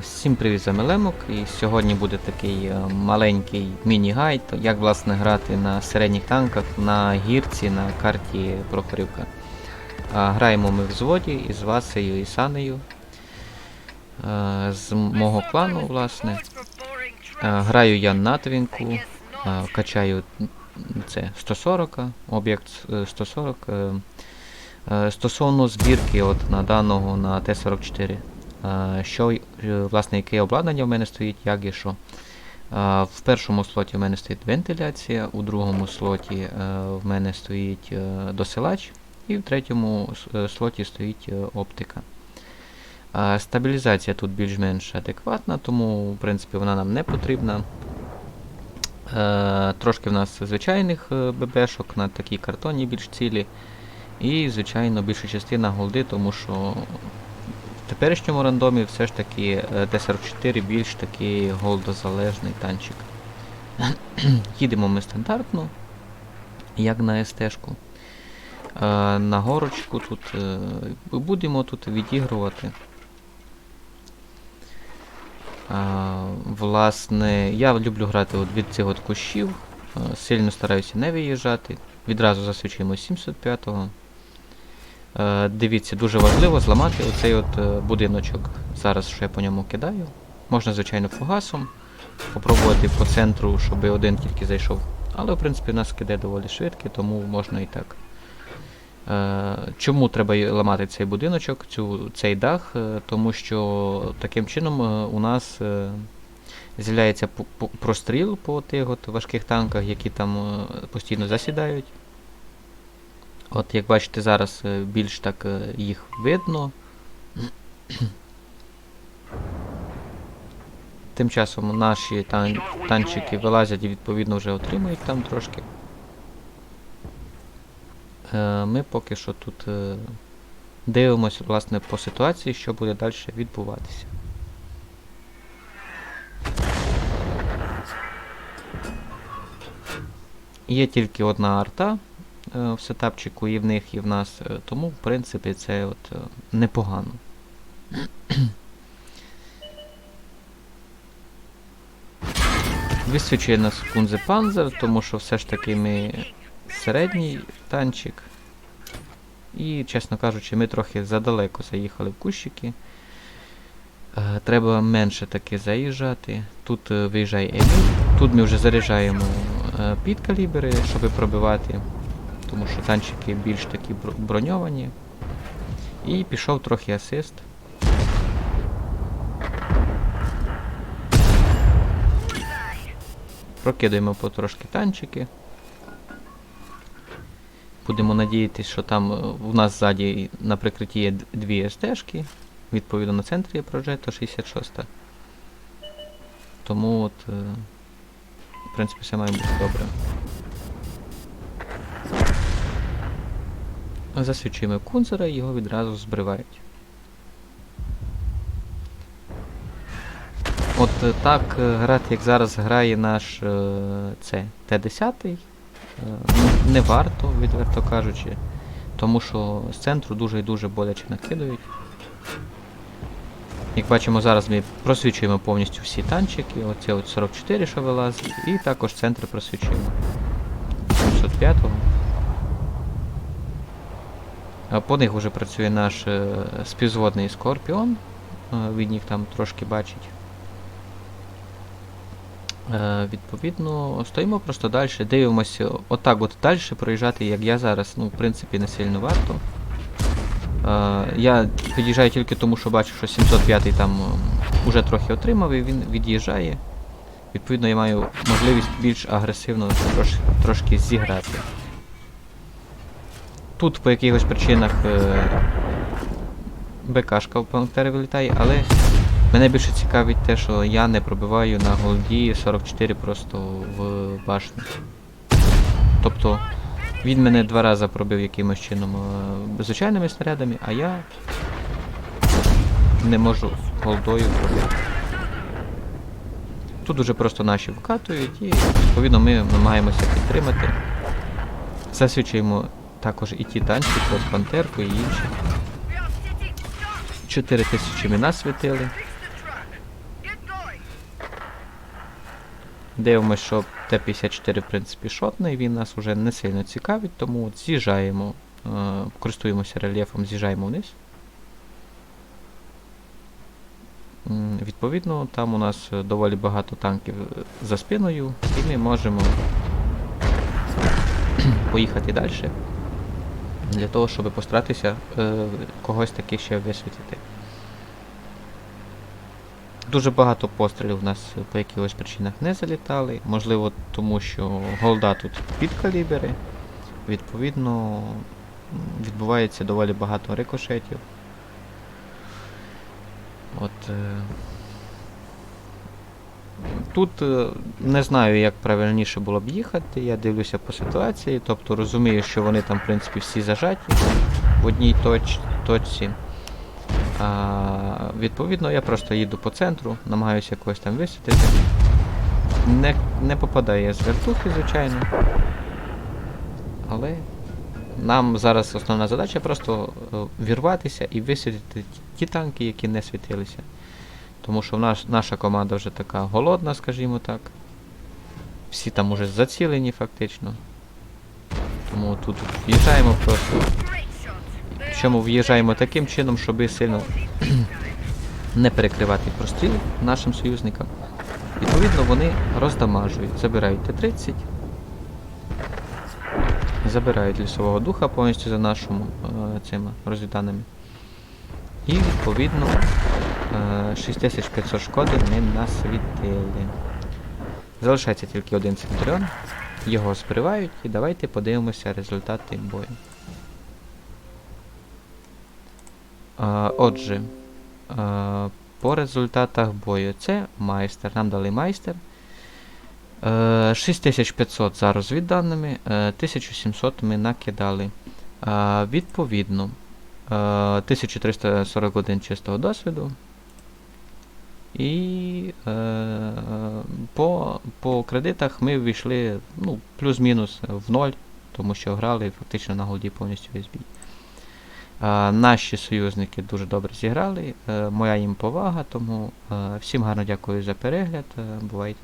Всім привіт з Мелемок, і сьогодні буде такий е, маленький міні-гайд, як власне грати на середніх танках на гірці на карті Прохорівка. Граємо ми в зводі із Васею і Санею з мого клану, власне. Граю я на твінку, качаю це 140, об'єкт е, 140. е, е, Стосовно збірки от на даного на Т-44. Що, е, власне, яке обладнання в мене стоїть, як і що. В першому слоті в мене стоїть вентиляція, у другому слоті е, в мене стоїть е, досилач, і в третьому слоті стоїть оптика. Стабілізація тут більш-менш адекватна, тому в принципі вона нам не потрібна. Трошки в нас звичайних ББшок на такій картонні більш цілі. І, звичайно, більша частина голди, тому що теперішньому рандомі все ж таки е, Т-44 більш такий голдозалежний танчик. Їдемо ми стандартно, як на СТ-шку. Е, на горочку тут е, будемо тут відігрувати. Власне, я люблю грати от від цих от кущів. Сильно стараюся не виїжджати. Відразу засвічуємо 705-го. Е, дивіться, дуже важливо зламати оцей от е, будиночок. Зараз що я по ньому кидаю. Можна, звичайно, фугасом. Попробувати по центру, щоб один тільки зайшов. Але, в принципі, нас киде доволі швидке, тому можна і так. Е, чому треба ламати цей будиночок, цю, цей дах? Тому що таким чином у нас з'являється простріл по тих от важких танках, які там постійно засідають. От як бачите, зараз е, більш так е, їх видно. Тим часом наші тан танчики вилазять і відповідно вже отримують там трошки. Е, Ми поки що тут дивимося власне по ситуації, що буде далі відбуватися. Є тільки одна арта в сетапчику і в них, і в нас, е, тому в принципі це от е, непогано. Висвічує нас Кунзе Панзер, тому що все ж таки ми середній танчик. І, чесно кажучи, ми трохи задалеко заїхали в кущики. Е, треба менше таки заїжджати. Тут е, виїжджає Еміль. Тут ми вже заряджаємо е, під калібри, щоб пробивати, тому що танчики більш такі броньовані. І пішов трохи асист. Прокидаємо потрошки танчики. Будемо надіятися, що там е, у нас ззаді на прикритті є дві СТ-шки. Відповідно на центрі є прожето 66. Тому от, е, в принципі, все має бути добре. Засвідчуємо кунзера і його відразу збривають. От е, так е, грати, як зараз грає наш е, це Т-10, е, ну, не варто, відверто кажучи, тому що з центру дуже і дуже боляче накидають. Як бачимо, зараз ми просвічуємо повністю всі танчики, оце от 44, що вилазить, і також центр просвічуємо. 705-го. По них вже працює наш е, співзводний Скорпіон. Е, Він їх там трошки бачить. Е, відповідно, стоїмо просто далі, дивимося, отак от далі проїжджати, як я зараз, ну, в принципі, не сильно варто. Я під'їжджаю тільки тому, що бачу, що 705 там уже трохи отримав і він від'їжджає. Відповідно, я маю можливість більш агресивно трош, трошки зіграти. Тут по якихось причинах е, БКшка вилітає, але Мене більше цікавить те, що я не пробиваю на голді 44 просто в башню. Тобто він мене два рази пробив якимось чином е, звичайними снарядами, а я не можу голдою пробити. Тут уже просто наші вкатують і відповідно ми намагаємося підтримати. Засвідчуємо також і ті танці, Крос Пантерку і інші. 4 тисячі міна світили. Дивимось, що Т-54, в принципі, шотний, він нас вже не сильно цікавить, тому от з'їжджаємо, е користуємося рельєфом, з'їжджаємо вниз. Відповідно, там у нас доволі багато танків за спиною, і ми можемо поїхати далі. Для того, щоб постаратися е, когось таки ще висвітити. Дуже багато пострілів у нас по якихось причинах не залітали. Можливо, тому що голда тут під калібри. Відповідно, відбувається доволі багато рикошетів. От. Е... Тут е, не знаю, як правильніше було б їхати. Я дивлюся по ситуації, тобто розумію, що вони там, в принципі, всі зажаті в одній точ, точці. А, відповідно, я просто їду по центру, намагаюся якось там висвітити. Не, не попадає з вертухи, звичайно. Але нам зараз основна задача просто е, вірватися і висвітити ті танки, які не світилися. Тому що наш, наша команда вже така голодна, скажімо так. Всі там уже зацілені фактично. Тому тут в'їжджаємо просто. Причому в'їжджаємо таким чином, щоб сильно не перекривати простріл нашим союзникам. Відповідно, вони роздамажують, забирають Т-30, забирають лісового духа повністю за нашими е, цими розвітаними. І відповідно 6500 шкоди ми насвітили. Залишається тільки один центріон. Його збривають і давайте подивимося результати бою. Е, отже, е, по результатах бою це майстер. Нам дали майстер. Е, 6500 за розвідданими, е, 1700 ми накидали. Е, відповідно, е, 1341 чистого досвіду. І е, по, по кредитах ми ввійшли ну, плюс-мінус в ноль, тому що грали фактично на голді повністю весь бій. Е, наші союзники дуже добре зіграли. Е, моя їм повага, тому е, всім гарно дякую за перегляд. Е, бувайте.